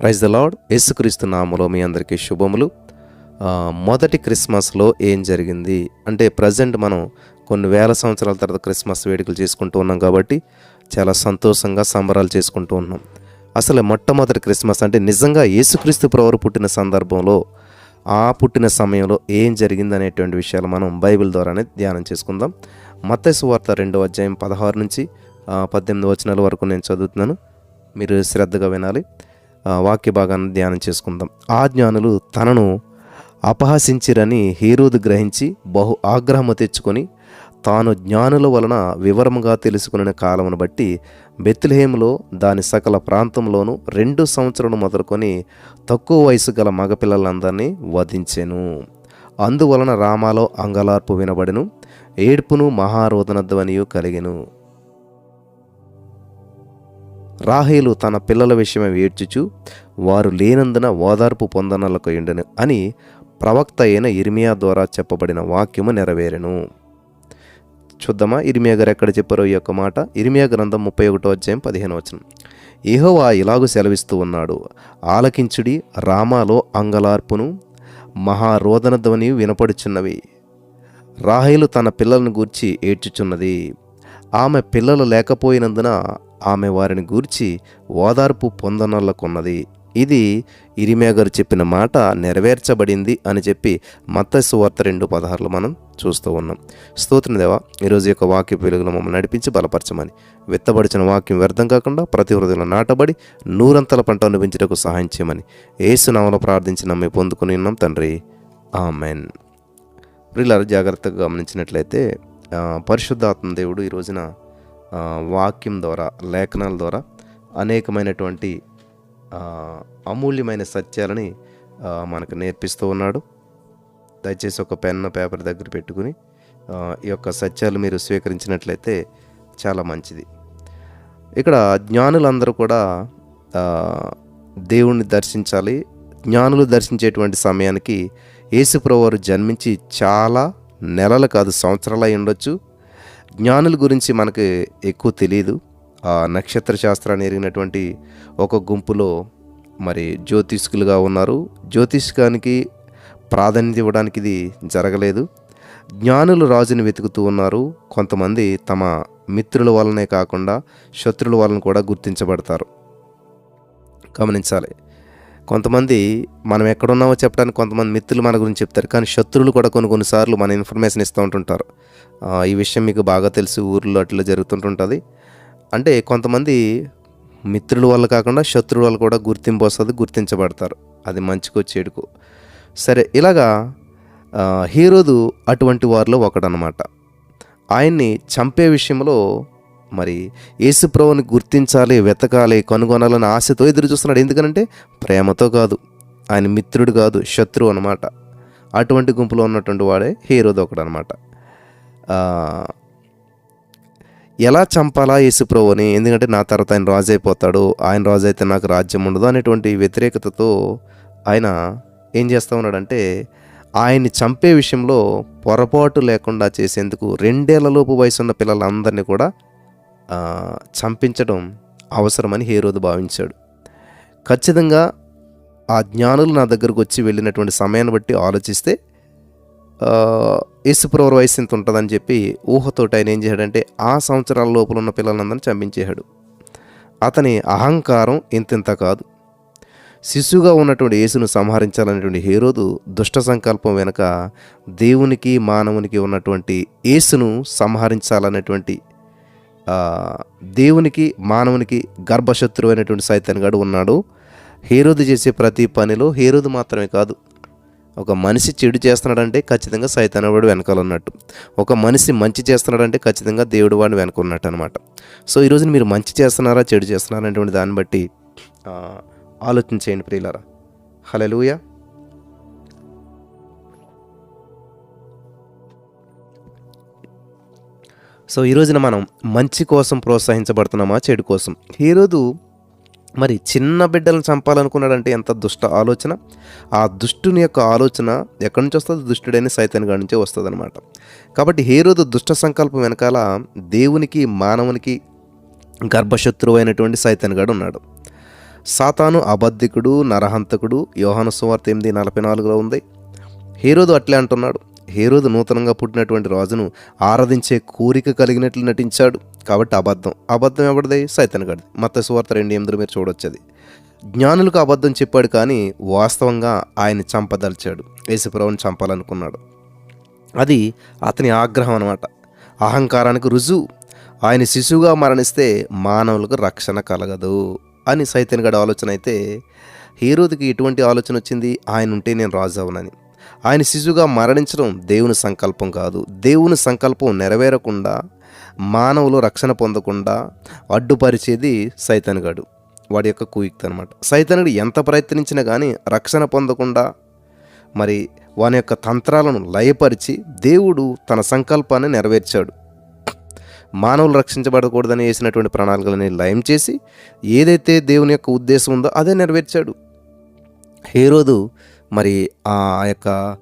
Praise the lord. యేసుక్రీస్తు నామలో మీ అందరికీ శుభములు. మొదటి క్రిస్మస్లో ఏం జరిగింది? అంటే ప్రజెంట్ మనం కొన్ని వేల సంవత్సరాల తర్వాత క్రిస్మస్ వేడుకలు చేసుకుంటూ ఉన్నాం కాబట్టి చాలా సంతోషంగా సంబరాలు చేసుకుంటూ ఉన్నాం. అసలు మొట్టమొదటి క్రిస్మస్ అంటే నిజంగా యేసుక్రీస్తు ప్రవరు పుట్టిన సందర్భంలో ఆ పుట్టిన సమయంలో ఏం జరిగింది అనేటువంటి విషయాలు మనం బైబిల్ ద్వారానే ధ్యానం చేసుకుందాం. మత్స్సు వార్త రెండో అధ్యాయం పదహారు నుంచి పద్దెనిమిది వచనాల వరకు నేను చదువుతున్నాను. మీరు శ్రద్ధగా వినాలి. వాక్య భాగాన్ని ధ్యానం చేసుకుందాం. ఆ జ్ఞానులు తనను అపహసించిరని హీరోదు గ్రహించి బహు ఆగ్రహము తెచ్చుకొని తాను జ్ఞానుల వలన వివరముగా తెలుసుకునే కాలమును బట్టి బెత్లహేములో దాని సకల ప్రాంతంలోనూ రెండు సంవత్సరాలు మొదలుకొని తక్కువ వయసు గల మగపిల్లలందరినీ వధించెను. అందువలన రామాలో అంగలార్పు వినబడెను ఏడ్పును మహారోధన ధ్వనియు కలిగెను. రాహేలు తన పిల్లల విషయమై ఏడ్చుచు వారు లేనందున ఓదార్పు పొందనలకు ఎండను అని ప్రవక్త అయిన ఇర్మియా ద్వారా చెప్పబడిన వాక్యము నెరవేరెను. చూద్దామా ఇర్మియా గారు ఎక్కడ చెప్పారో ఈ యొక్క మాట? ఇర్మియా గ్రంథం ముప్పై ఒకటో అధ్యాయం పదిహేను వచనం. ఏహోవా ఇలాగు సెలవిస్తూ ఉన్నాడు. ఆలకించుడి రామాలో అంగలార్పును మహారోదన ధ్వని వినపడుచున్నవి. రాహేలు తన పిల్లలను గూర్చి ఏడ్చుచున్నది. ఆమె పిల్లలు లేకపోయినందున ఆమె వారిని గూర్చి ఓదార్పు పొందనొల్లకున్నది. ఇది ఇరిమియా గారు చెప్పిన మాట నెరవేర్చబడింది అని చెప్పి మత్తసు వార్త రెండు పదహారులు మనం చూస్తూ ఉన్నాం. స్తోత్రం దేవా ఈరోజు యొక్క వాక్య వెలుగులో మమ్మల్ని నడిపించి బలపరచమని. విత్తబడిచిన వాక్యం వ్యర్థం కాకుండా ప్రతి హృదయంలో నాటబడి నూరంతల పంట అనుభవించటకు సహాయం చేయమని ఏసునామలో ప్రార్థించి నమ్మి పొందుకుని ఉన్నాం తండ్రి. ఆమెన్. ప్రియులారు జాగ్రత్తగా గమనించినట్లయితే పరిశుద్ధాత్మ దేవుడు ఈ రోజున వాక్యం ద్వారా లేఖనాల ద్వారా అనేకమైనటువంటి అమూల్యమైన సత్యాలని మనకు నేర్పిస్తూ ఉన్నాడు. దయచేసి ఒక పెన్ను పేపర్ దగ్గర పెట్టుకుని ఈ యొక్క సత్యాలు మీరు స్వీకరించినట్లయితే చాలా మంచిది. ఇక్కడ జ్ఞానులందరూ కూడా దేవుణ్ణి దర్శించాలి. జ్ఞానులు దర్శించేటువంటి సమయానికి యేసుప్రవారు జన్మించి చాలా నెలలు కాదు సంవత్సరాలు అయి ఉండొచ్చు. జ్ఞానుల గురించి మనకి ఎక్కువ తెలియదు ఆ నక్షత్ర శాస్త్రాన్ని ఎరిగినటువంటి ఒక గుంపులో మరి జ్యోతిష్కులుగా ఉన్నారు. జ్యోతిష్కానికి ప్రాధాన్యత ఇవ్వడానికి ఇది జరగలేదు. జ్ఞానులు రాజుని వెతుకుతూ ఉన్నారు. కొంతమంది తమ మిత్రుల వలనే కాకుండా శత్రుల వలన కూడా గుర్తించబడతారు. గమనించాలి. కొంతమంది మనం ఎక్కడున్నామో చెప్పడానికి కొంతమంది మిత్రులు మన గురించి చెప్తారు కానీ శత్రువులు కూడా కొన్ని కొన్నిసార్లు మన ఇన్ఫర్మేషన్ ఇస్తూ ఉంటుంటారు. ఈ విషయం మీకు బాగా తెలిసి ఊర్లో అట్లా జరుగుతుంటుంటుంది. అంటే కొంతమంది మిత్రుల వల్ల కాకుండా శత్రువుల వల్ల కూడా గుర్తింపు వస్తుంది గుర్తించబడతారు. అది మంచికో చెడుకో. సరే ఇలాగా హీరోదు అటువంటి వారిలో ఒకడనమాట ఆయన్ని చంపే విషయంలో మరి యేసుప్రభుని గుర్తించాలి వెతకాలి కనుగొనాలని ఆశతో ఎదురు చూస్తున్నాడు. ఎందుకనంటే ప్రేమతో కాదు ఆయన మిత్రుడు కాదు శత్రువు అనమాట అటువంటి గుంపులో ఉన్నటువంటి వాడే హీరోది ఒకడు అనమాట ఎలా చంపాలా యేసుప్రభుని ఎందుకంటే నా తర్వాత ఆయన రాజు అయిపోతాడు ఆయన రాజు అయితే నాకు రాజ్యం ఉండదు అనేటువంటి వ్యతిరేకతతో ఆయన ఏం చేస్తూ ఉన్నాడంటే ఆయన్ని చంపే విషయంలో పొరపాటు లేకుండా చేసేందుకు రెండేళ్ళలోపు వయసున్న పిల్లలందరినీ కూడా చంపించడం అవసరమని హేరోదు భావించాడు. ఖచ్చితంగా ఆ జ్ఞానులు నా దగ్గరకు వచ్చి వెళ్ళినటువంటి సమయాన్ని బట్టి ఆలోచిస్తే ఆ, యేసుప్రవర్ వయసు ఇంత ఉంటుందని చెప్పి ఊహతోటి ఆయన ఏం చేశాడంటే ఆ సంవత్సరాల లోపల ఉన్న పిల్లలందరిని చంపించేశాడు. అతని అహంకారం ఇంతింత కాదు. శిశువుగా ఉన్నటువంటి యేసును సంహరించాలనేటువంటి హేరోదు దుష్ట సంకల్పం వెనుక దేవునికి మానవునికి ఉన్నటువంటి యేసును సంహరించాలనేటువంటి దేవునికి మానవునికి గర్భశత్రువు అయినటువంటి సైతన్ గడు ఉన్నాడు. హేరోదు చేసే ప్రతి పనిలో హేరోదు మాత్రమే కాదు ఒక మనిషి చెడు చేస్తున్నాడంటే ఖచ్చితంగా సైతానవాడు వెనకాల ఉన్నట్టు. ఒక మనిషి మంచి చేస్తున్నాడంటే ఖచ్చితంగా దేవుడు వాడిని వెనక ఉన్నట్టు అనమాట సో ఈరోజు మీరు మంచి చేస్తున్నారా చెడు చేస్తున్నారా అనేటువంటి దాన్ని బట్టి ఆ, ఆలోచించేయండి హలో హలలుయా సో ఈ రోజున మనం మంచి కోసం ప్రోత్సహించబడుతున్నామా చెడు కోసం? ఈరోజు మరి చిన్న బిడ్డలను చంపాలనుకున్నాడంటే ఎంత దుష్ట ఆలోచన? ఆ దుష్టుని యొక్క ఆలోచన ఎక్కడి నుంచి వస్తుంది? దుష్టుడైన సైతాన్ గారి నుంచే వస్తుంది అనమాట కాబట్టి హీరోదు దుష్ట సంకల్పం వెనకాల దేవునికి మానవునికి గర్భశత్రువు అయినటువంటి సైతాన్ గాడు ఉన్నాడు. సాతాను అబద్ధికుడు నరహంతకుడు యోహాను సువార్త ఎనిమిది నలభై నాలుగులో ఉంది. హీరోదు అట్లే అంటున్నాడు. హీరోదు నూతనంగా పుట్టినటువంటి రాజును ఆరాధించే కోరిక కలిగినట్లు నటించాడు. కాబట్టి అబద్ధం. అబద్ధం ఎవరిది? సైతన్గడిది మత సువార్త రెండు ఎనిమిదిలో మీరు చూడొచ్చది. జ్ఞానులకు అబద్ధం చెప్పాడు కానీ వాస్తవంగా ఆయన చంపదలిచాడు. యేసుప్రభుని చంపాలనుకున్నాడు. అది అతని ఆగ్రహం అనమాట అహంకారానికి రుజువు. ఆయన శిశువుగా మరణిస్తే మానవులకు రక్షణ కలగదు అని సైతన్గడ ఆలోచన అయితే హీరోదికి ఎటువంటి ఆలోచన వచ్చింది? ఆయన ఉంటే నేను రాజు అవునని. ఆయన శిశువుగా మరణించడం దేవుని సంకల్పం కాదు. దేవుని సంకల్పం నెరవేరకుండా మానవులు రక్షణ పొందకుండా అడ్డుపరిచేది సైతన్గాడు వాడి యొక్క కుయుక్తి అనమాట సైతనుడు ఎంత ప్రయత్నించినా కానీ రక్షణ పొందకుండా మరి వాని యొక్క తంత్రాలను లయపరిచి దేవుడు తన సంకల్పాన్ని నెరవేర్చాడు. మానవులు రక్షించబడకూడదని వేసినటువంటి ప్రణాళికలని లయం చేసి ఏదైతే దేవుని యొక్క ఉద్దేశం ఉందో అదే నెరవేర్చాడు. హేరోదు మరి ఆ యొక్క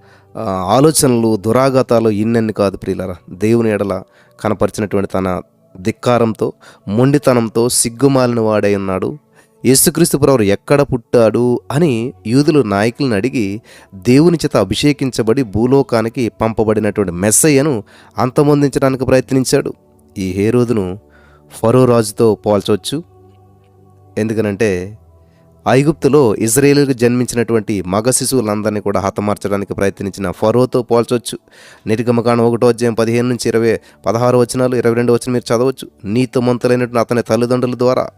ఆలోచనలు దురాగతాలు ఇన్నెన్ని కాదు ప్రియులరా. దేవుని ఎడల కనపరిచినటువంటి తన ధిక్కారంతో మొండితనంతో సిగ్గుమాలిన వాడై ఉన్నాడు. యేసుక్రీస్తు ప్రభు ఎక్కడ పుట్టాడు అని యూదులు నాయకులను అడిగి దేవుని చేత అభిషేకించబడి భూలోకానికి పంపబడినటువంటి మెస్సయ్యను అంతమొందించడానికి ప్రయత్నించాడు. ఈ హేరోదును ఫరో రాజుతో పోల్చవచ్చు. ఎందుకనంటే ఐగుప్తులో ఇజ్రాయేల్కు జన్మించినటువంటి మగ శిశువులందరినీ కూడా హతమార్చడానికి ప్రయత్నించిన ఫరోతో పోల్చొచ్చు నిర్గమకాండం ఒకటో అధ్యాయం పదిహేను నుంచి ఇరవై పదహారు వచనాలు ఇరవై రెండు వచ్చిన మీరు చదవచ్చు. నీతిమంతులైనటువంటి అతని తల్లిదండ్రుల ద్వారా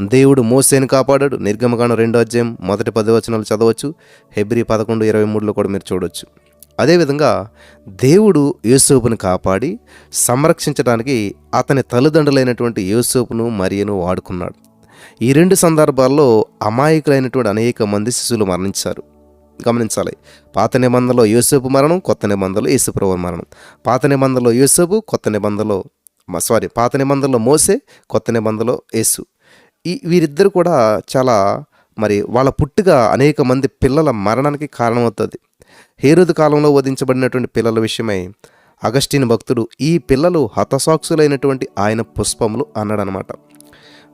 దేవుడు మోసేని కాపాడాడు. నిర్గమకాండం రెండో అధ్యాయం మొదటి పది వచనాలు చదవచ్చు. హెబ్రి పదకొండు ఇరవై మూడులో కూడా మీరు చూడవచ్చు అదేవిధంగా దేవుడు యూసూపును కాపాడి సంరక్షించడానికి అతని తల్లిదండ్రులైనటువంటి యూసూపును మరియను వాడుకున్నాడు. ఈ రెండు సందర్భాల్లో అమాయకులైనటువంటి అనేక మంది శిశువులు మరణించారు. గమనించాలి. పాత నిబంధనలో యోసేపు మరణం కొత్త నిబంధనలో యేసుప్రభు మరణం. పాత నిబంధనలో యోసేపు కొత్త నిబంధనలో సారీ పాత నిబంధనలో మోసే కొత్త నిబంధనలో యేసు. ఈ వీరిద్దరు కూడా చాలా మరి వాళ్ళ పుట్టుక అనేక మంది పిల్లల మరణానికి కారణమవుతుంది. హేరుదు కాలంలో వధించబడినటువంటి పిల్లల విషయమై అగస్టిన్ భక్తుడు ఈ పిల్లలు హతసాక్షులైనటువంటి ఆయన పుష్పములు అన్నాడనమాట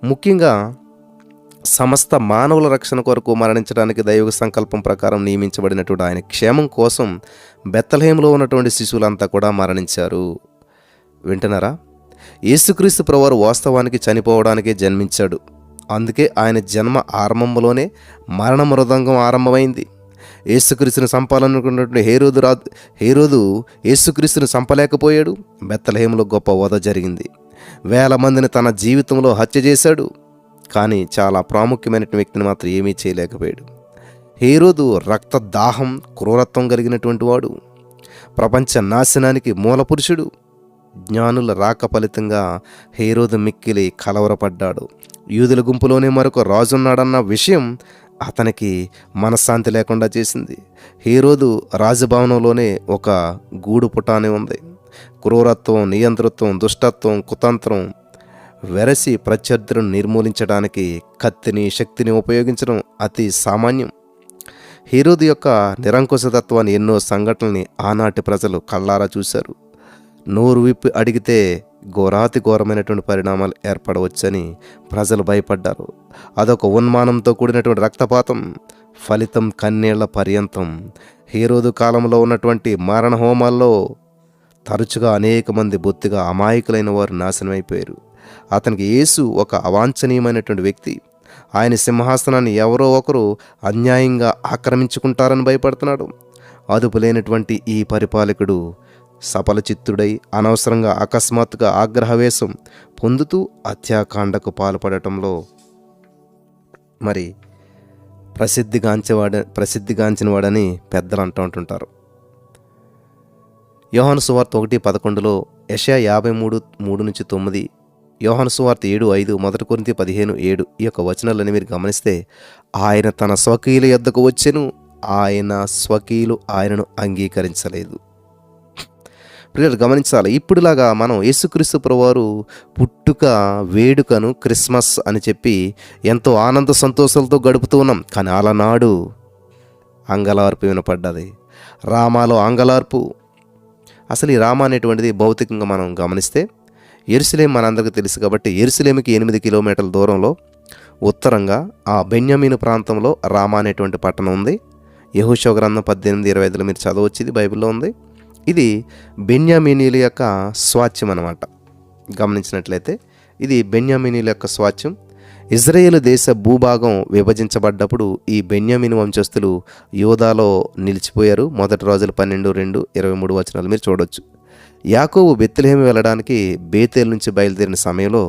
ముఖ్యంగా సమస్త మానవుల రక్షణ కొరకు మరణించడానికి దైవ సంకల్పం ప్రకారం నియమించబడినటువంటి ఆయన క్షేమం కోసం బెత్తలహేములో ఉన్నటువంటి శిశువులంతా కూడా మరణించారు. వింటున్నారా? యేసుక్రీస్తు ప్రవారు వాస్తవానికి చనిపోవడానికే జన్మించాడు. అందుకే ఆయన జన్మ ఆరంభంలోనే మరణ మృదంగం ఆరంభమైంది. యేసుక్రీస్తుని సంపాలనుకున్నటువంటి హేరోదు రా హేరోదు యేసుక్రీస్తుని చంపలేకపోయాడు బెత్తలహేములో గొప్ప వధ జరిగింది. వేల మందిని తన జీవితంలో హత్య చేశాడు. కానీ చాలా ప్రాముఖ్యమైన వ్యక్తిని మాత్రం ఏమీ చేయలేకపోయాడు. హేరోదు రక్త దాహం క్రూరత్వం కలిగినటువంటి వాడు. ప్రపంచ నాశనానికి మూలపురుషుడు జ్ఞానుల రాక ఫలితంగా హేరోదు మిక్కిలి కలవరపడ్డాడు. యూదుల గుంపులోనే మరొక రాజున్నాడన్న విషయం అతనికి మనశ్శాంతి లేకుండా చేసింది. హీరోదు రాజభవనంలోనే ఒక గూడు పుటానే ఉంది. క్రూరత్వం నియంతృత్వం దుష్టత్వం కుతంత్రం వెరసి ప్రత్యర్థులను నిర్మూలించడానికి కత్తిని శక్తిని ఉపయోగించడం అతి సామాన్యం. హీరోది యొక్క నిరంకుశతత్వాన్ని ఎన్నో సంఘటనల్ని ఆనాటి ప్రజలు కళ్ళారా చూశారు. నోరు విప్పి అడిగితే ఘోరాతి ఘోరమైనటువంటి పరిణామాలు ఏర్పడవచ్చని ప్రజలు భయపడ్డారు. అదొక ఉన్మానంతో కూడినటువంటి రక్తపాతం ఫలితం కన్నీళ్ళ పర్యంతం. హీరోదు కాలంలో ఉన్నటువంటి మారణ హోమాల్లో తరచుగా అనేక మంది బొత్తిగా అమాయకులైన వారు నాశనమైపోయారు. అతనికి యేసు ఒక అవాంఛనీయమైనటువంటి వ్యక్తి. ఆయన సింహాసనాన్ని ఎవరో ఒకరు అన్యాయంగా ఆక్రమించుకుంటారని భయపడుతున్నాడు. అదుపు లేనటువంటి ఈ పరిపాలకుడు సఫలచిత్తుడై అనవసరంగా అకస్మాత్తుగా ఆగ్రహవేశం పొందుతూ హత్యాకాండకు పాల్పడటంలో మరి ప్రసిద్ధిగాంచేవాడ ప్రసిద్ధిగాంచినవాడని పెద్దలు అంటూ ఉంటుంటారు. యోహాను సువార్త ఒకటి పదకొండులో యషయా యాభై మూడు మూడు నుంచి తొమ్మిది యోహాను సువార్త ఏడు ఐదు మొదటి కొరింతి పదిహేను ఏడు ఈ యొక్క వచనాలని మీరు గమనిస్తే ఆయన తన స్వకీయుల యొద్దకు వచ్చెను ఆయన స్వకీయులు ఆయనను అంగీకరించలేదు. ప్రియులు గమనించాలి. ఇప్పుడులాగా మనం యేసుక్రీస్తు ప్రభువారు పుట్టుక వేడుకను క్రిస్మస్ అని చెప్పి ఎంతో ఆనంద సంతోషాలతో గడుపుతూ ఉన్నాం. కానీ అలనాడు అంగలార్పు వినపడ్డది రామాలో అంగలార్పు. అసలు ఈ రామ అనేటువంటిది భౌతికంగా మనం గమనిస్తే ఎరుసలేం మనందరికీ తెలుసు కాబట్టి ఎరుసలేమికి ఎనిమిది కిలోమీటర్ల దూరంలో ఉత్తరంగా ఆ బెన్యామీను ప్రాంతంలో రామా అనేటువంటి పట్టణం ఉంది. యహూషో గ్రంథం పద్దెనిమిది ఇరవై ఐదులో మీరు చదవచ్చు ఇది బైబిల్లో ఉంది. ఇది బెన్యామీనీల యొక్క స్వాచ్యం అనమాట గమనించినట్లయితే ఇది బెన్యామీనీల యొక్క స్వాచ్యం ఇజ్రాయేల్ దేశ భూభాగం విభజించబడ్డప్పుడు ఈ బెన్యామిన్ వంశస్థులు యోధాలో నిలిచిపోయారు. మొదటి రోజులు పన్నెండు రెండు ఇరవై మూడు వచనాలు మీరు చూడొచ్చు. యాకోబు బెత్తిలేమి వెళ్ళడానికి బేతేల్ నుంచి బయలుదేరిన సమయంలో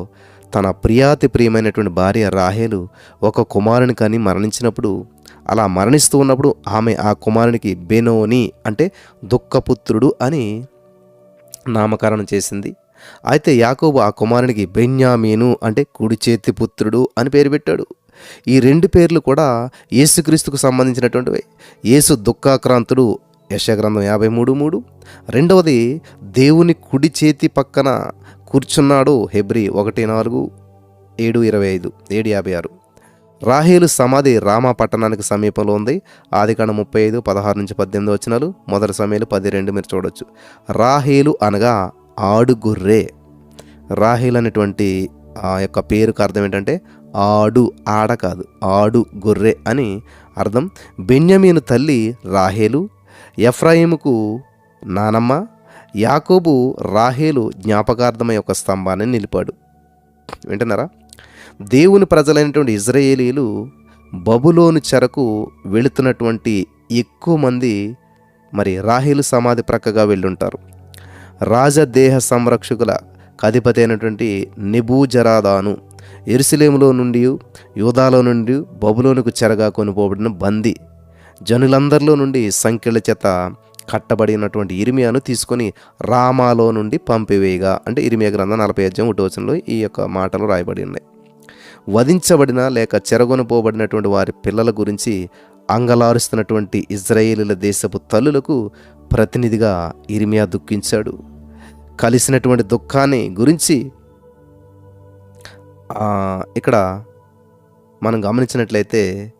తన ప్రియాతి ప్రియమైనటువంటి భార్య రాహేలు ఒక కుమారుని కానీ మరణించినప్పుడు అలా మరణిస్తూ ఉన్నప్పుడు ఆమె ఆ కుమారునికి బెనోని అంటే దుఃఖపుత్రుడు అని నామకరణం చేసింది. అయితే యాకోబు ఆ కుమారునికి బెన్యామీను అంటే కుడి చేతి పుత్రుడు అని పేరు పెట్టాడు. ఈ రెండు పేర్లు కూడా యేసుక్రీస్తుకు సంబంధించినటువంటివి. యేసు దుఃఖాక్రాంతుడు యశగ్రంథం యాభై మూడు మూడు. రెండవది దేవుని కుడి చేతి పక్కన కూర్చున్నాడు హెబ్రి ఒకటి నాలుగు ఏడు ఇరవై ఐదు ఏడు యాభై ఆరు. రాహేలు సమాధి రామా పట్టణానికి సమీపంలో ఉంది. ఆదికాండ ముప్పై ఐదు పదహారు నుంచి పద్దెనిమిది వచ్చినాలు మొదటి సమయాలు పది రెండు మీరు చూడొచ్చు. రాహేలు అనగా ఆడు గొర్రె రాహేల్ అనేటువంటి ఆ యొక్క పేరుకు అర్థం ఏంటంటే ఆడు ఆడ కాదు ఆడు గొర్రె అని అర్థం. బెన్యమీను తల్లి రాహేలు ఎఫ్రాయిముకు నానమ్మ యాకోబు రాహేలు జ్ఞాపకార్థమై ఒక స్తంభాన్ని నిలిపాడు. వింటున్నారా? దేవుని ప్రజలైనటువంటి ఇజ్రాయేలీలు బబులోను చెరకు వెళుతున్నటువంటి ఎక్కువ మంది మరి రాహేలు సమాధి ప్రక్కగా వెళ్ళుంటారు. రాజదేహ సంరక్షకుల అధిపతి అయినటువంటి నిబూజరాదాను ఎరుసలేములో నుండి యూదాలో నుండి బబులోనుకు చెరగా కొనిపోబడిన బందీ. జనులందరిలో నుండి సంఖ్యల చేత కట్టబడినటువంటి ఇరిమియాను తీసుకొని రామాలో నుండి పంపివేయగా. అంటే ఇరిమియా గ్రంథం నలభై అధ్యాయం ఒకటి ఈ యొక్క మాటలు రాయబడి ఉన్నాయి. వధించబడిన లేక చెరగొనపోబడినటువంటి వారి పిల్లల గురించి అంగలారుస్తున్నటువంటి ఇజ్రాయేలీల దేశపు తల్లులకు ప్రతినిధిగా ఇరిమియా దుఃఖించాడు. కలిసినటువంటి దుఃఖాన్ని గురించి ఇక్కడ మనం గమనించినట్లయితే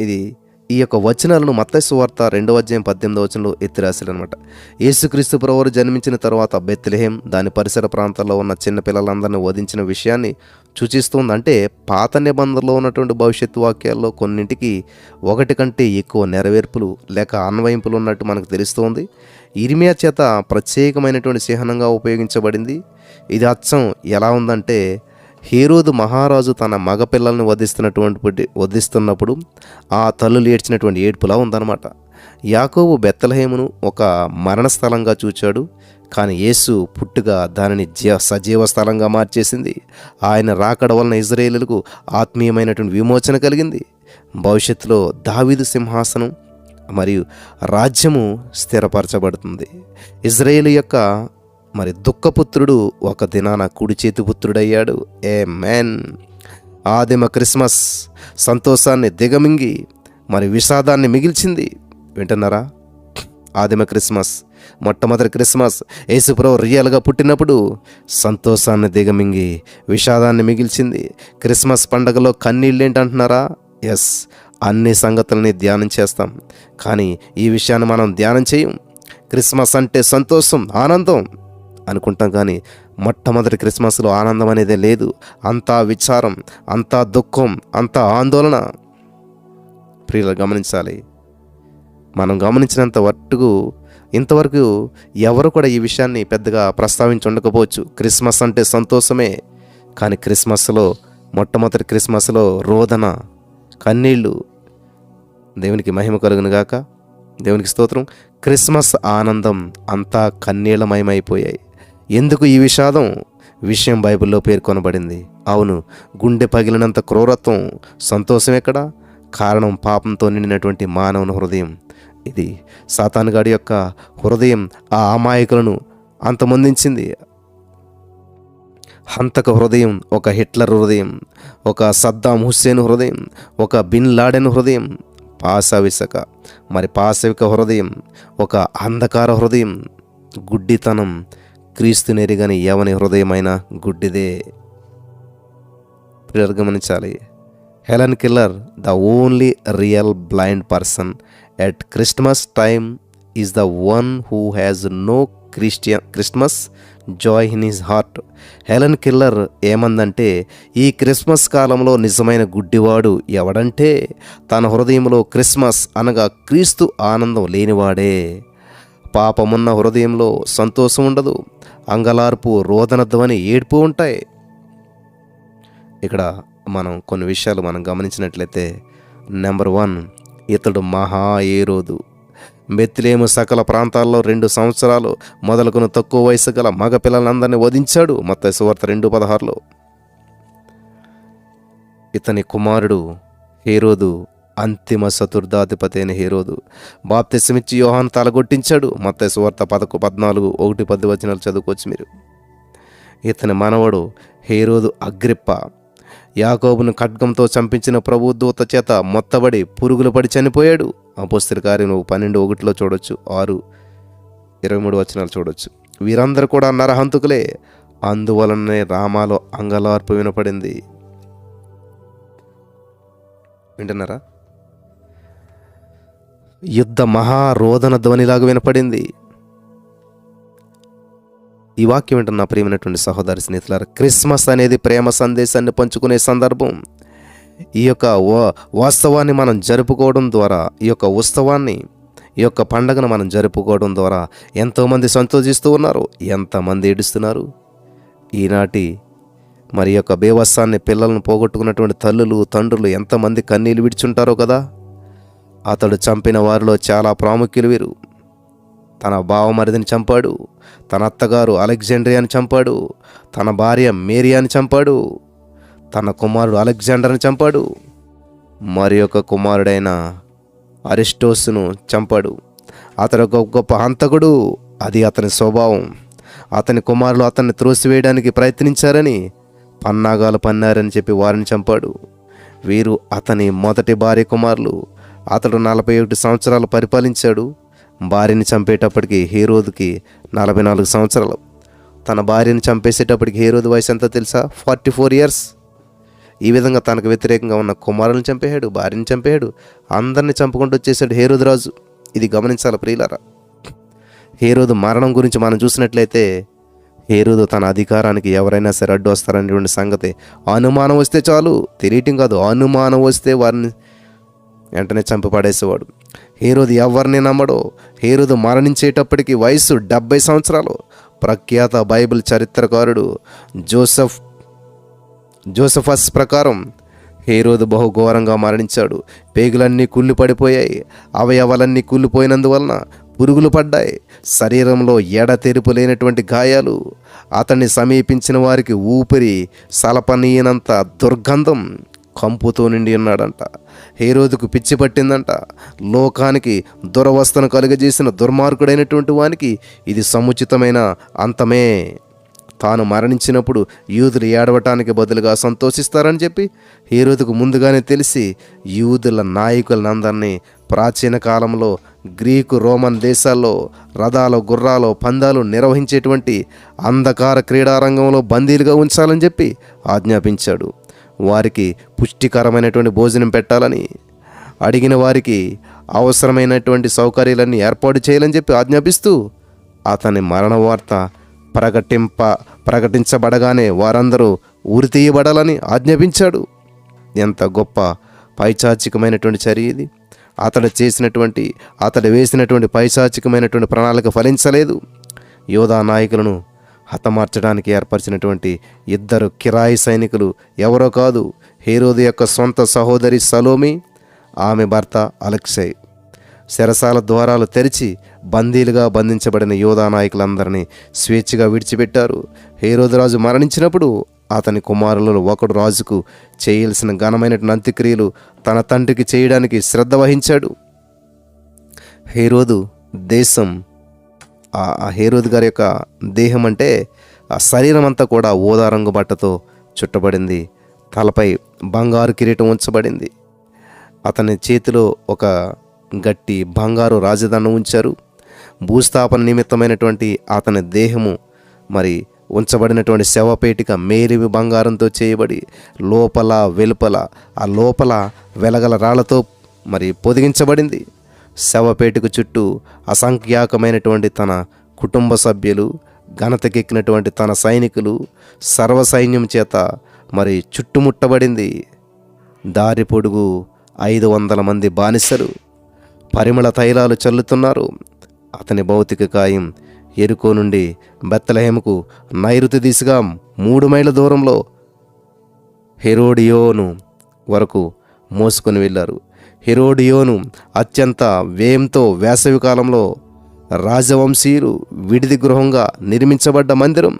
ఇది ఈ యొక్క వచనాలను మత్తయి వార్త రెండవ అధ్యాయం పద్దెనిమిదవ వచనంలో ఎత్తి రాశారు అనమాట యేసుక్రీస్తు ప్రవరు జన్మించిన తర్వాత బెత్లెహేం దాని పరిసర ప్రాంతాల్లో ఉన్న చిన్న పిల్లలందరినీ వధించిన విషయాన్ని సూచిస్తుంది అంటే పాత నిబంధనలో ఉన్నటువంటి భవిష్యత్తు వాక్యాల్లో కొన్నింటికి ఒకటి కంటే ఎక్కువ నెరవేర్పులు లేక అన్వయింపులు ఉన్నట్టు మనకు తెలుస్తోంది. ఇరిమియా చేత ప్రత్యేకమైనటువంటి చిహ్నంగా ఉపయోగించబడింది. ఇది అచ్చం ఎలా ఉందంటే హీరోదు మహారాజు తన మగపిల్లల్ని వధిస్తున్నటువంటి వధిస్తున్నప్పుడు ఆ తల్లులు ఏడ్చినటువంటి ఏడ్పులా ఉందన్నమాట. యాకోబు బెత్తలహేమును ఒక మరణస్థలంగా చూచాడు. కానీ యేసు పుట్టుగా దానిని జ సజీవ స్థలంగా మార్చేసింది. ఆయన రాకడ వలన ఇజ్రాయేలులకు ఆత్మీయమైనటువంటి విమోచన కలిగింది. భవిష్యత్తులో దావీదు సింహాసనం మరియు రాజ్యము స్థిరపరచబడుతుంది. ఇజ్రాయేల్ యొక్క మరి దుఃఖపుత్రుడు ఒక దినాన కుడి చేతి పుత్రుడయ్యాడు. ఏ మ్యాన్ ఆదిమ క్రిస్మస్ సంతోషాన్ని దిగమింగి మరి విషాదాన్ని మిగిల్చింది. వింటున్నారా? ఆదిమ క్రిస్మస్ మొట్టమొదటి క్రిస్మస్ యేసుప్రభు రియల్గా పుట్టినప్పుడు సంతోషాన్ని దిగమింగి విషాదాన్ని మిగిల్చింది. క్రిస్మస్ పండగలో కన్నీళ్ళేంటంటున్నారా? ఎస్ అన్ని సంగతులని ధ్యానం చేస్తాం. కానీ ఈ విషయాన్ని మనం ధ్యానం చేయం. క్రిస్మస్ అంటే సంతోషం ఆనందం. అనుకుంటాం కానీ మొట్టమొదటి క్రిస్మస్లో ఆనందం అనేదే లేదు. అంతా విచారం అంతా దుఃఖం అంతా ఆందోళన. ప్రియులు గమనించాలి. మనం గమనించినంత వట్టుకు ఇంతవరకు ఎవరు కూడా ఈ విషయాన్ని పెద్దగా ప్రస్తావించి ఉండకపోవచ్చు క్రిస్మస్ అంటే సంతోషమే. కానీ క్రిస్మస్లో మొట్టమొదటి క్రిస్మస్లో రోదన కన్నీళ్ళు. దేవునికి మహిమ కలుగును గాక. దేవునికి స్తోత్రం. క్రిస్మస్ ఆనందం అంతా కన్నీళ్ళమయమైపోయాయి. ఎందుకు ఈ విషాదం? విషయం బైబిల్లో పేర్కొనబడింది. అవును గుండె పగిలినంత క్రూరత్వం సంతోషం ఎక్కడ? కారణం పాపంతో నిండినటువంటి మానవుని హృదయం. ఇది సాతానుగాడి యొక్క హృదయం ఆ అమాయకులను అంతమొందించింది. హంతక హృదయం ఒక హిట్లర్ హృదయం ఒక సద్దాం హుస్సేన్ హృదయం ఒక బిన్ లాడెన్ హృదయం పాశవిసక మరి పాశవిక హృదయం ఒక అంధకార హృదయం గుడ్డితనం క్రీస్తు నెరిగని ఎవని హృదయమైన గుడ్డిదే. పిల్లలు గమనించాలి. Helen Keller the only real blind person at Christmas time is the one who has no Christian Christmas joy in his heart. Helen Keller ఏమందంటే ఈ క్రిస్మస్ కాలంలో నిజమైన గుడ్డివాడు ఎవడంటే తన హృదయంలో క్రిస్మస్ అనగా క్రీస్తు ఆనందం లేనివాడే. పాపమున్న హృదయంలో సంతోషం ఉండదు. అంగలార్పు రోదన ధ్వని ఏడుపు ఉంటాయి. ఇక్కడ మనం కొన్ని విషయాలు మనం గమనించినట్లయితే నెంబర్ వన్ ఇతడు మహా ఏరోదు మెత్తిలేము సకల ప్రాంతాల్లో రెండు సంవత్సరాలు మొదలుకొని తక్కువ వయసు గల మగ పిల్లలందరినీ వధించాడు. మొత్త సువార్త రెండు పదహారులో. ఇతని కుమారుడు హేరోదు అంతిమ చతుర్థాధిపతి హీరోదు. బాప్తిసమిచ్చి యోహాన్ తలగొట్టించాడు. మొత్త సువార్త పదకు పద్నాలుగు ఒకటి పది వచనాలు చదువుకోవచ్చు మీరు. ఇతని మనవడు హేరోదు అగ్రిప్ప. యాకోబును ఖడ్గంతో చంపించిన ప్రభు దూత చేత మొత్తబడి పురుగులు పడి చనిపోయాడు. అపోస్తుల కార్యం పన్నెండు ఒకటిలో చూడొచ్చు. ఆరు ఇరవై మూడు వచనాలు చూడొచ్చు. వీరందరూ కూడా నరహంతుకులే. అందువలనే రామాలో అంగలార్పు వినపడింది. వింటున్నారా? యుద్ధ మహారోదన ధ్వనిలాగా వినపడింది. ఈ వాక్యం వింటున్న ప్రియమైనటువంటి సహోదరి స్నేహితులారు క్రిస్మస్ అనేది ప్రేమ సందేశాన్ని పంచుకునే సందర్భం. ఈ యొక్క వా- వాస్తవాన్ని మనం జరుపుకోవడం ద్వారా ఈ యొక్క ఉత్సవాన్ని ఈ యొక్క పండగను మనం జరుపుకోవడం ద్వారా ఎంతోమంది సంతోషిస్తూ ఉన్నారు ఎంతమంది ఏడుస్తున్నారు. ఈనాటి మరి యొక్క బేవస్సాన్ని పిల్లలను పోగొట్టుకున్నటువంటి తల్లులు తండ్రులు ఎంతమంది కన్నీళ్ళు విడిచుంటారో కదా. అతడు చంపిన వారిలో చాలా ప్రాముఖ్యులు వీరు. తన బావమరిదిని చంపాడు తన అత్తగారు అలెగ్జాండ్రియాని చంపాడు తన భార్య మేరియాని చంపాడు తన కుమారుడు అలెగ్జాండర్ని చంపాడు మరి యొక్క కుమారుడైన అరిస్టోస్ను చంపాడు. అతడు ఒక గొప్ప హంతకుడు అది అతని స్వభావం. అతని కుమారులు అతన్ని త్రోసివేయడానికి ప్రయత్నించారని పన్నాగాలు పన్నారని చెప్పి వారిని చంపాడు. వీరు అతని మొదటి భార్య కుమారులు అతడు నలభై ఒకటి సంవత్సరాలు పరిపాలించాడు. భార్యని చంపేటప్పటికి హీరోదుకి నలభై నాలుగు సంవత్సరాలు. తన భార్యని చంపేసేటప్పటికి హీరోదు వయసు ఎంత తెలుసా? Forty four years. ఈ విధంగా తనకు వ్యతిరేకంగా ఉన్న కుమారుని చంపేశాడు భార్యని చంపేశాడు అందరిని చంపుకుంటూ వచ్చేసాడు హేరోదు రాజు. ఇది గమనించాలి ప్రియులారా? హేరోదు మరణం గురించి మనం చూసినట్లయితే హేరోదు తన అధికారానికి ఎవరైనా సరే అడ్డు వస్తారనేటువంటి సంగతి. అనుమానం వస్తే చాలు తెలియటం కాదు. అనుమానం వస్తే వారిని వెంటనే చంపి పడేసేవాడు హీరోది ఎవరిని నమ్మడో హీరోదు మరణించేటప్పటికి వయసు డెబ్బై సంవత్సరాలు. ప్రఖ్యాత బైబిల్ చరిత్రకారుడు జోసెఫ్ జోసఫస్ ప్రకారం హేరోదు బహుఘోరంగా మరణించాడు. పేగులన్నీ కుళ్ళి పడిపోయాయి అవయవాలన్నీ కుళ్ళిపోయినందువలన పురుగులు పడ్డాయి. శరీరంలో ఎడతెరుపు లేనటువంటి గాయాలు అతన్ని సమీపించిన వారికి ఊపిరి సలపనీయనంత దుర్గంధం కంపుతో నిండి ఉన్నాడంట. హేరోదుకు పిచ్చి పట్టిందంట. లోకానికి దురవస్థను కలుగజేసిన దుర్మార్గుడైనటువంటి వానికి ఇది సముచితమైన అంతమే. తాను మరణించినప్పుడు యూదులు ఏడవటానికి బదులుగా సంతోషిస్తారని చెప్పి హీరోదుకు ముందుగానే తెలిసి యూదుల నాయకులందరినీ ప్రాచీన కాలంలో గ్రీకు రోమన్ దేశాల్లో రథాలు గుర్రాలు పందాలు నిర్వహించేటువంటి అంధకార క్రీడారంగంలో బందీలుగా ఉంచాలని చెప్పి ఆజ్ఞాపించాడు. వారికి పుష్టికరమైనటువంటి భోజనం పెట్టాలని అడిగిన వారికి అవసరమైనటువంటి సౌకర్యాలన్నీ ఏర్పాటు చేయాలని చెప్పి ఆజ్ఞాపిస్తూ అతని మరణ వార్త ప్రకటింప ప్రకటించబడగానే వారందరూ ఊరి తీయబడాలని ఆజ్ఞాపించాడు. ఎంత గొప్ప పైచాచికమైనటువంటి చర్య ఇది. అతడు చేసినటువంటి అతడు వేసినటువంటి పైశాచికమైనటువంటి ప్రణాళిక ఫలించలేదు. యోధా నాయకులను హతమార్చడానికి ఏర్పరిచినటువంటి ఇద్దరు కిరాయి సైనికులు ఎవరో కాదు. హీరోది యొక్క సొంత సహోదరి సలోమి ఆమె భర్త అలెక్సై. శరసాల ద్వారాలు తెరిచి బందీలుగా బంధించబడిన యోధా నాయకులందరినీ స్వేచ్ఛగా విడిచిపెట్టారు. హేరోదురాజు మరణించినప్పుడు అతని కుమారులలో ఒకడు రాజుకు చేయాల్సిన ఘనమైనటువంటి అంత్యక్రియలు తన తండ్రికి చేయడానికి శ్రద్ధ వహించాడు. హేరోదు దేశం ఆ ఆ గారి యొక్క దేహం అంటే ఆ శరీరం అంతా కూడా ఊదా రంగు బట్టతో చుట్టబడింది. తలపై బంగారు కిరీటం ఉంచబడింది. అతని చేతిలో ఒక గట్టి బంగారు రాజదండం ఉంచారు. భూస్థాపన నిమిత్తమైనటువంటి అతని దేహము మరి ఉంచబడినటువంటి శవపేటిక మేలివి బంగారంతో చేయబడి లోపల వెలుపల ఆ లోపల వెలగల రాళ్ళతో మరి పొదిగించబడింది. శవపేటకు చుట్టూ అసంఖ్యాకమైనటువంటి తన కుటుంబ సభ్యులు ఘనతకెక్కినటువంటి తన సైనికులు సర్వసైన్యం చేత మరి చుట్టుముట్టబడింది. దారి పొడుగు ఐదు వందల మంది బానిసలు పరిమళ తైలాలు చల్లుతున్నారు. అతని భౌతిక కాయం ఎరుకో నుండి బెత్తలహేమకు నైరుతి దిశగా మూడు మైళ్ళ దూరంలో హెరోడియోను వరకు మోసుకొని వెళ్ళారు. హెరోడియోను అత్యంత వ్యయంతో వేసవికాలంలో రాజవంశీయులు విడిది గృహంగా నిర్మించబడ్డ మందిరం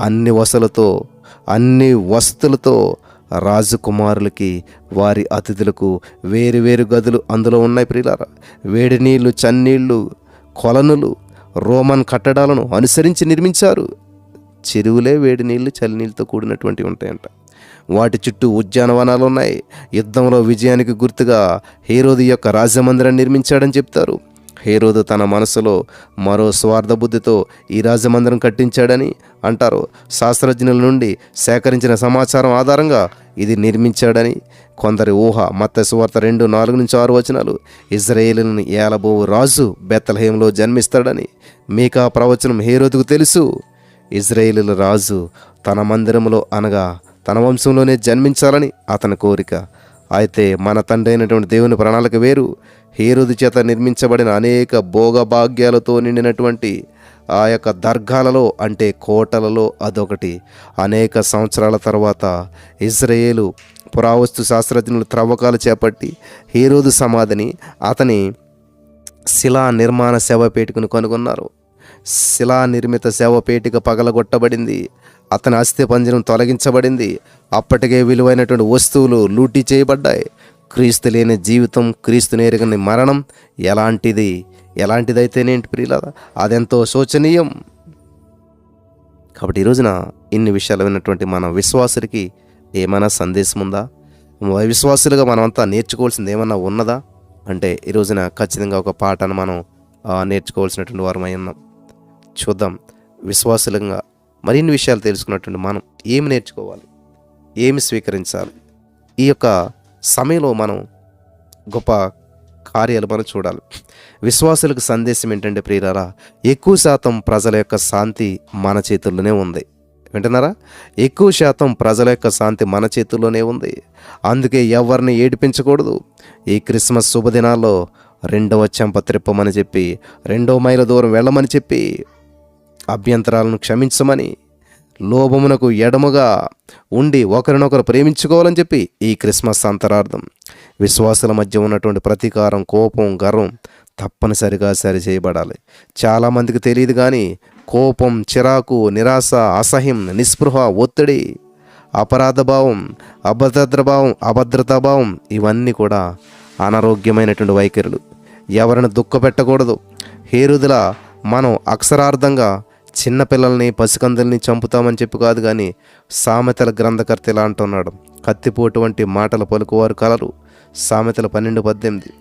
అన్ని వసలతో అన్ని వసతులతో రాజకుమారులకి వారి అతిథులకు వేరు వేరు గదులు అందులో ఉన్నాయి ప్రియులారా. వేడి నీళ్ళు చన్నీళ్ళు కొలనులు రోమన్ కట్టడాలను అనుసరించి నిర్మించారు. చెరువులే వేడి నీళ్ళు చలినీళ్ళతో కూడినటువంటివి ఉంటాయంట. వాటి చుట్టూ ఉద్యానవనాలు ఉన్నాయి యుద్ధంలో విజయానికి గుర్తుగా హేరోది యొక్క రాజమందిరం నిర్మించాడని చెప్తారు. హేరోదు తన మనసులో మరో స్వార్థ బుద్ధితో ఈ రాజమందిరం కట్టించాడని అంటారు. శాస్త్రజ్ఞుల నుండి సేకరించిన సమాచారం ఆధారంగా ఇది నిర్మించాడని కొందరి ఊహ. మత్త సువార్త రెండు నాలుగు నుంచి ఆరు వచనాలు. ఇజ్రాయేలుని ఏలబో రాజు బెత్తలహేంలో జన్మిస్తాడని మీకా ప్రవచనం హేరోదుకు తెలుసు. ఇజ్రాయేలుల రాజు తన మందిరంలో అనగా తన వంశంలోనే జన్మించాలని అతని కోరిక. అయితే మన తండ్రి అయినటువంటి దేవుని ప్రణాళిక వేరు. హీరుది చేత నిర్మించబడిన అనేక భోగభాగ్యాలతో నిండినటువంటి ఆ యొక్క దర్గాలలో అంటే కోటలలో అదొకటి. అనేక సంవత్సరాల తర్వాత ఇజ్రాయేలు పురావస్తు శాస్త్రజ్ఞులు త్రవ్వకాలు చేపట్టి హీరోదు సమాధిని అతని శిలా నిర్మాణ శవపేటికను కనుగొన్నారు. శిలా నిర్మిత శవపేటిక పగలగొట్టబడింది. అతని అస్థి పంజరం తొలగించబడింది. అప్పటికే విలువైనటువంటి వస్తువులు లూటీ చేయబడ్డాయి. క్రీస్తు లేని జీవితం క్రీస్తు నేరుగని మరణం ఎలాంటిది? ఎలాంటిదైతేనేంటి ప్రియుల అదెంతో శోచనీయం. కాబట్టి ఈ రోజున ఇన్ని విషయాలు విన్నటువంటి మన విశ్వాసులకి ఏమైనా సందేశం ఉందా? విశ్వాసులుగా మనమంతా నేర్చుకోవాల్సింది ఏమన్నా ఉన్నదా? అంటే ఈ రోజున ఖచ్చితంగా ఒక పాటను మనం నేర్చుకోవాల్సినటువంటి వారమై ఉన్నాం. చూద్దాం. విశ్వాసులంగా మరిన్ని విషయాలు తెలుసుకున్నటువంటి మనం ఏమి నేర్చుకోవాలి? ఏమి స్వీకరించాలి? ఈ యొక్క సమయంలో మనం గొప్ప కార్యాలు మనం చూడాలి. విశ్వాసులకు సందేశం ఏంటంటే ప్రియులారా ఎక్కువ శాతం ప్రజల యొక్క శాంతి మన చేతుల్లోనే ఉంది. వింటున్నారా? ఎక్కువ శాతం ప్రజల యొక్క శాంతి మన చేతుల్లోనే ఉంది. అందుకే ఎవరిని ఏడిపించకూడదు. ఈ క్రిస్మస్ శుభదినాల్లో రెండవ చెంప త్రిప్పమని చెప్పి రెండో మైల దూరం వెళ్ళమని చెప్పి అభ్యంతరాలను క్షమించమని లోభమునకు ఎడముగా ఉండి ఒకరినొకరు ప్రేమించుకోవాలని చెప్పి ఈ క్రిస్మస్ అంతరార్థం. విశ్వాసుల మధ్య ఉన్నటువంటి ప్రతీకారం కోపం గర్వం తప్పనిసరిగా సరి చేయబడాలి చాలామందికి తెలియదు కానీ కోపం చిరాకు నిరాశ అసహ్యం నిస్పృహ ఒత్తిడి అపరాధ భావం అభద్రత అభద్రతా భావం ఇవన్నీ కూడా అనారోగ్యమైనటువంటి వైఖరులు. ఎవరిని దుఃఖపెట్టకూడదు. హేరుదుల మనం అక్షరార్థంగా చిన్నపిల్లల్ని పసికందుల్ని చంపుతామని చెప్పి కాదు కానీ సామెతల గ్రంథకర్త ఇలా అంటున్నాడు. కత్తిపోటు వంటి మాటలు పలుకువారు కలరు. సామెతల పన్నెండు పద్దెనిమిది.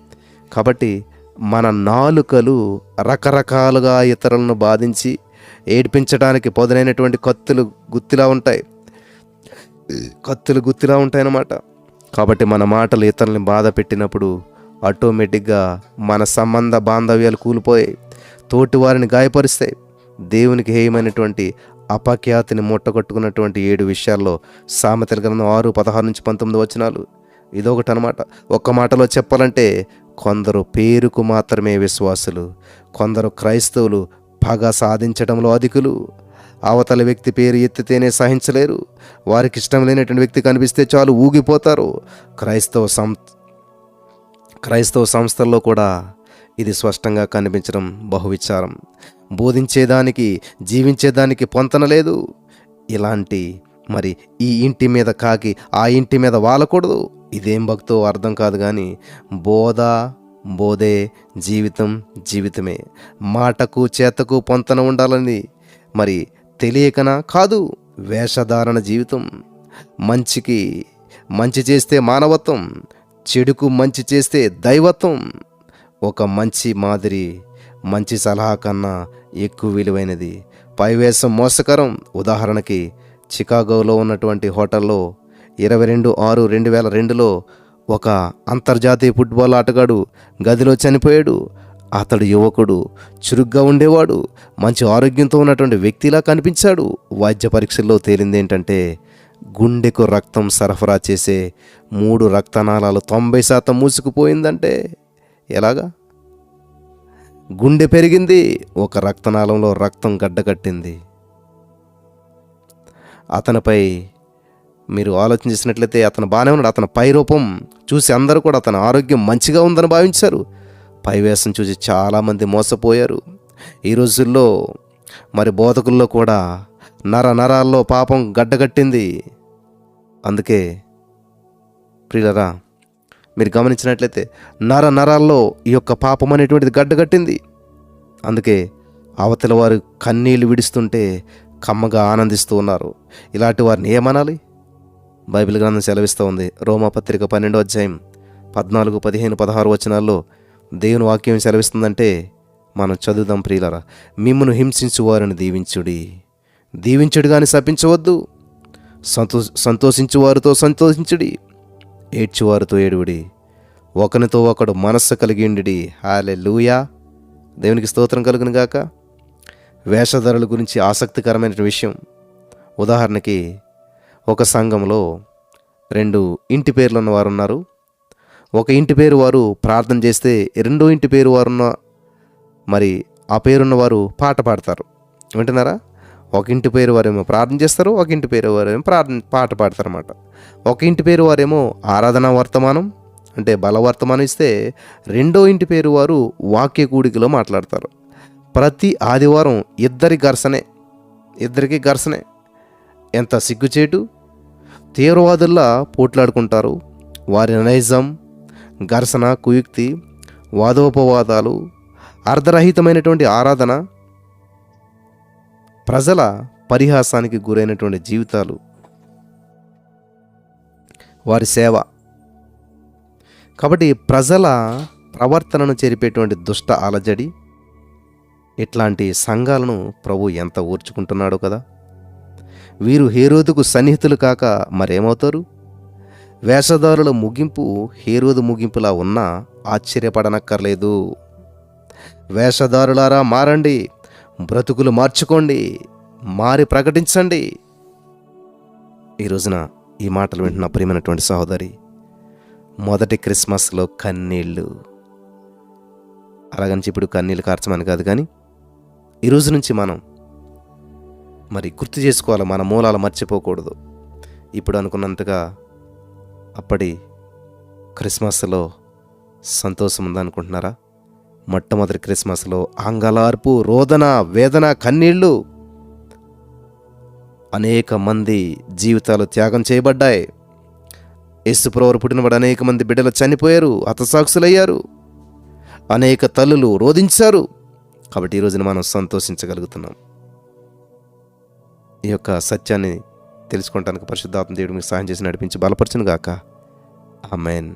కాబట్టి మన నాలుకలు రకరకాలుగా ఇతరులను బాధించి ఏడిపించడానికి పదునైనటువంటి కత్తులు గుత్తిలా ఉంటాయి. కత్తులు గుత్తిలా ఉంటాయన్నమాట. కాబట్టి మన మాటలు ఇతరుల్ని బాధ పెట్టినప్పుడు ఆటోమేటిక్గా మన సంబంధ బాంధవ్యాలు కూలిపోయాయి. తోటి వారిని గాయపరుస్తాయి. దేవునికి హేయమైనటువంటి అపఖ్యాతిని ముట్టగొట్టుకున్నటువంటి ఏడు విషయాల్లో సామెతల గ్రంథం ఆరు పదహారు నుంచి పంతొమ్మిది వచనాలు. ఇదొకటి అనమాట ఒక్క మాటలో చెప్పాలంటే కొందరు పేరుకు మాత్రమే విశ్వాసులు కొందరు క్రైస్తవులు పగ సాధించడంలో అధికులు. అవతల వ్యక్తి పేరు ఎత్తితేనే సహించలేరు. వారికి ఇష్టం లేనటువంటి వ్యక్తి కనిపిస్తే చాలు ఊగిపోతారు. క్రైస్తవ సం క్రైస్తవ సంస్థల్లో కూడా ఇది స్పష్టంగా కనిపించడం బహువిచారం. బోధించేదానికి జీవించేదానికి పొంతన లేదు. ఇలాంటి మరి ఈ ఇంటి మీద కాకి ఆ ఇంటి మీద వాలకూడదు. ఇదేం భక్తో అర్థం కాదు కానీ బోధ బోధే జీవితం జీవితమే. మాటకు చేతకు పొంతన ఉండాలని మరి తెలియకనా? కాదు వేషధారణ జీవితం. మంచికి మంచి చేస్తే మానవత్వం చెడుకు మంచి చేస్తే దైవత్వం. ఒక మంచి మాదిరి మంచి సలహా కన్నా ఎక్కువ విలువైనది. పైవేసం మోసకరం. ఉదాహరణకి చికాగోలో ఉన్నటువంటి హోటల్లో ఇరవై రెండు ఆరు రెండు వేల రెండులో ఒక అంతర్జాతీయ ఫుట్బాల్ ఆటగాడు గదిలో చనిపోయాడు. అతడు యువకుడు చురుగ్గా ఉండేవాడు మంచి ఆరోగ్యంతో ఉన్నటువంటి వ్యక్తిలా కనిపించాడు. వైద్య పరీక్షల్లో తేలింది ఏంటంటే గుండెకు రక్తం సరఫరా చేసే మూడు రక్తనాళాలు తొంభై శాతం మూసుకుపోయిందంటే ఎలాగా? గుండె పెరిగింది ఒక రక్తనాళంలో రక్తం గడ్డకట్టింది అతనిపై మీరు ఆలోచించినట్లయితే అతను బాగానే ఉన్నాడు. అతని పై రూపం చూసి అందరూ కూడా అతని ఆరోగ్యం మంచిగా ఉందని భావించారు. పైవేషం చూసి చాలామంది మోసపోయారు. ఈ రోజుల్లో మరి బోధకుల్లో కూడా నర నరాల్లో పాపం గడ్డగట్టింది అందుకే ప్రియులరా మీరు గమనించినట్లయితే నర నరాల్లో ఈ యొక్క పాపం అనేటువంటిది గడ్డగట్టింది అందుకే అవతల వారు కన్నీళ్ళు విడుస్తుంటే కమ్మగా ఆనందిస్తూ ఉన్నారు. ఇలాంటి వారిని ఏమనాలి? బైబిల్ గ్రంథం సెలవిస్తూ ఉంది. రోమాపత్రిక పన్నెండో అధ్యాయం పద్నాలుగు పదిహేను పదహారు వచనాల్లో దేవుని వాక్యం సెలవిస్తుందంటే మనం చదువుదాం ప్రియులరా. మిమ్మను హింసించు వారిని దీవించుడి. దీవించుడు కానీ శపించవద్దు. సంతో సంతోషించు వారితో సంతోషించుడి. ఏడ్చువారితో ఏడువుడి. ఒకనితో ఒకడు మనస్సు కలిగిండి హాలే లూయా దేవునికి స్తోత్రం కలుగును గాక వేషధరల గురించి ఆసక్తికరమైన విషయం. ఉదాహరణకి ఒక సంఘంలో రెండు ఇంటి పేర్లు ఉన్నవారు ఉన్నారు ఒక ఇంటి పేరు వారు ప్రార్థన చేస్తే రెండో ఇంటి పేరు వారున్న మరి ఆ పేరున్న వారు పాట పాడతారు. వింటున్నారా? ఒక ఇంటి పేరు వారేమో ప్రార్థన చేస్తారు ఒక ఇంటి పేరు వారేమో ప్రార్థన పాట పాడతారు అన్నమాట ఒక ఇంటి పేరు వారేమో ఆరాధన వర్తమానం అంటే బలవర్తమానం ఇస్తే రెండో ఇంటి పేరు వారు వాక్య కూడికలో మాట్లాడతారు. ప్రతి ఆదివారం ఇద్దరి ఘర్షణే ఇద్దరికి ఘర్షణే. ఎంత సిగ్గుచేటు. తీవ్రవాదుల్లా పోట్లాడుకుంటారు. వారి నైజం ఘర్షణ కుయుక్తి వాదోపవాదాలు అర్ధరహితమైనటువంటి ఆరాధన ప్రజల పరిహాసానికి గురైనటువంటి జీవితాలు వారి సేవ. కాబట్టి ప్రజల ప్రవర్తనను చెరిపేటువంటి దుష్ట అలజడి ఇట్లాంటి సంఘాలను ప్రభు ఎంత ఓర్చుకుంటున్నాడో కదా. వీరు హేరోదుకు సన్నిహితులు కాక మరేమవుతారు? వేషధారుల ముగింపు హేరోదు ముగింపులా ఉన్నా ఆశ్చర్యపడనక్కర్లేదు. వేషధారులారా మారండి బ్రతుకులు మార్చుకోండి మారి ప్రకటించండి. ఈ రోజున ఈ మాటలు వింటున్న ప్రియమైనటువంటి సహోదరి మొదటి క్రిస్మస్లో కన్నీళ్ళు. అలాగని ఇప్పుడు కన్నీళ్ళు కార్చమని కాదు కానీ ఈరోజు నుంచి మనం మరి గుర్తు చేసుకోవాలి మన మూలాలు మర్చిపోకూడదు. ఇప్పుడు అనుకున్నంతగా అప్పటి క్రిస్మస్లో సంతోషం ఉందనుకుంటున్నారా మొట్టమొదటి క్రిస్మస్లో ఆంగలార్పు రోదన వేదన కన్నీళ్ళు. అనేక మంది జీవితాలు త్యాగం చేయబడ్డాయి. యేసుప్రవరు పుట్టినవాడు అనేక మంది బిడ్డలు చనిపోయారు హతసాక్షులయ్యారు అనేక తల్లులు రోధించారు. కాబట్టి ఈ రోజున మనం సంతోషించగలుగుతున్నాం. ఈ యొక్క సత్యాన్ని తెలుసుకోవటానికి పరిశుద్ధాత్మ దేవుడు మీకు సహాయం చేసి నడిపించి బలపరచును గాక ఆమెన్.